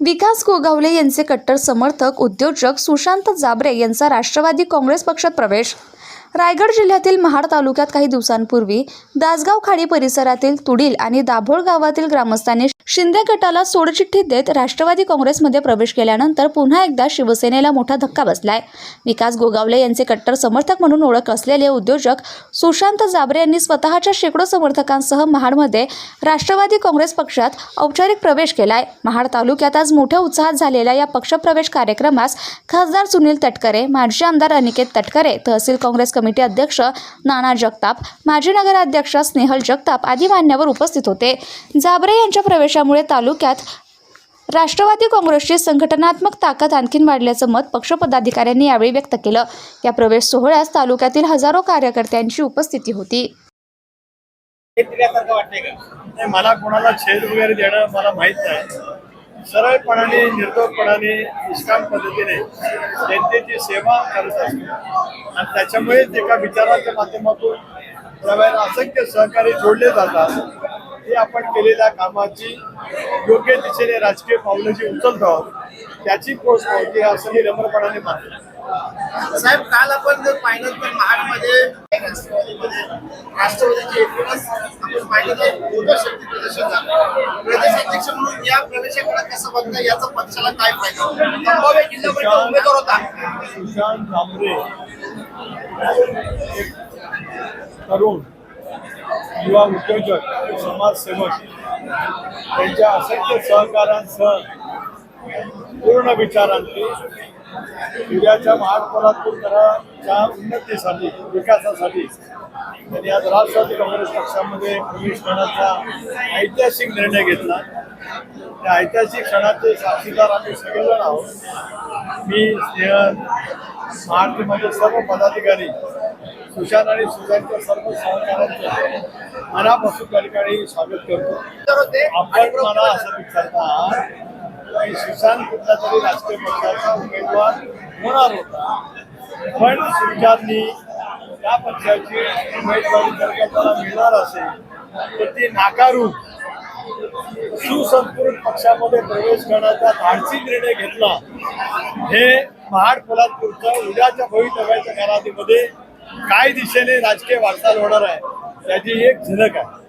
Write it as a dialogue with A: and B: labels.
A: विकास गोगावले यांचे कट्टर समर्थक उद्योजक सुशांत जाबरे यांचा राष्ट्रवादी काँग्रेस पक्षात प्रवेश रायगड जिल्ह्यातील महाड तालुक्यात काही दिवसांपूर्वी दासगाव खाडी परिसरातील तुडील आणि दाभोळ गावातील ग्रामस्थांनी शिंदे गटाला सोडचिठ्ठी देत राष्ट्रवादी काँग्रेसमध्ये प्रवेश केल्यानंतर पुन्हा एकदा शिवसेनेला मोठा धक्का बसलाय. विकास गोगावले यांचे कट्टर समर्थक म्हणून ओळख असलेले उद्योजक सुशांत जाबरे यांनी स्वतःच्या शेकडो समर्थकांसह महाडमध्ये राष्ट्रवादी काँग्रेस पक्षात औपचारिक प्रवेश केलाय. महाड तालुक्यात आज मोठ्या उत्साहात झालेल्या या पक्षप्रवेश कार्यक्रमास खासदार सुनील तटकरे माजी आमदार अनिकेत तटकरे तहसील काँग्रेस कमिटी कमिटी अध्यक्ष नाना जगताप माजी नगराध्यक्ष स्नेहल जगताप आदी मान्यवर उपस्थित होते. जाबरे यांच्या प्रवेशामुळे तालुक्यात राष्ट्रवादी काँग्रेसची संघटनात्मक ताकद आणखीन वाढल्याचं मत पक्षपदाधिकाऱ्यांनी यावेळी व्यक्त केलं. या प्रवेश सोहळ्यास तालुक्यातील हजारो कार्यकर्त्यांची उपस्थिती होती.
B: मला कोणाला छेद वगैरे देणं मला माहीत नाही. सरळपणाने निर्दोषपणाने निष्काम पद्धतीने जनतेची सेवा करत असतो. आणि त्याच्यामुळेच एका विचाराच्या माध्यमातून त्यावेळेला असंख्य सहकारी जोडले जातात. हे आपण केलेल्या कामाची योग्य दिशेने राजकीय पावलं जी उचलत आहोत त्याची पोच पाहिजे असं मी नम्रपणाने मानतो.
C: साहेब काल आपण जर पाहिलं तर महाडमध्ये राष्ट्रवादीचे एकूणच मोठं शक्ती प्रदर्शन झालं. प्रदेशाध्यक्ष म्हणून या प्रवेशाकडे कसं बघता याचा पक्षाला काय फायदा संभाव्य जिल्हा उमेदवार होता.
B: सुशांत झांबरे तरुण युवा उद्योजक समाजसेवक. त्यांच्या असंख्य सहकारांसह पूर्ण विचारांची उद्याच्या महापौरातूनच्या उन्नतीसाठी विकासासाठी त्यांनी आज राष्ट्रवादी काँग्रेस पक्षामध्ये प्रवेश करण्याचा ऐतिहासिक निर्णय घेतला. त्या ऐतिहासिक क्षणाचे साक्षीदार आम्ही सगळेजण आहोत. मी स्नेहल महाआरतीमध्ये सर्व पदाधिकारी सुशांत आणि सुशांतच्या सर्व सहकार्यांचे मनापासून त्या ठिकाणी स्वागत करतो.
C: तर
B: आपण मला असं विचारता की सुशांत कुठला तरी राजकीय पक्षाचा उमेदवार होणार होता. पण ज्यांनी त्या पक्षाची उमेदवारी जर का त्याला मिळणार असेल तर ती नाकारून सुसंस्कृत पक्षामध्ये प्रवेश करण्याचा धाडसी निर्णय घेतला. हे महाड पोलादपूरचं उद्याच्या भवितव्याच्या कालावधीमध्ये काय दिशेने राजकीय वाटचाल होणार आहे त्याची एक झलक आहे.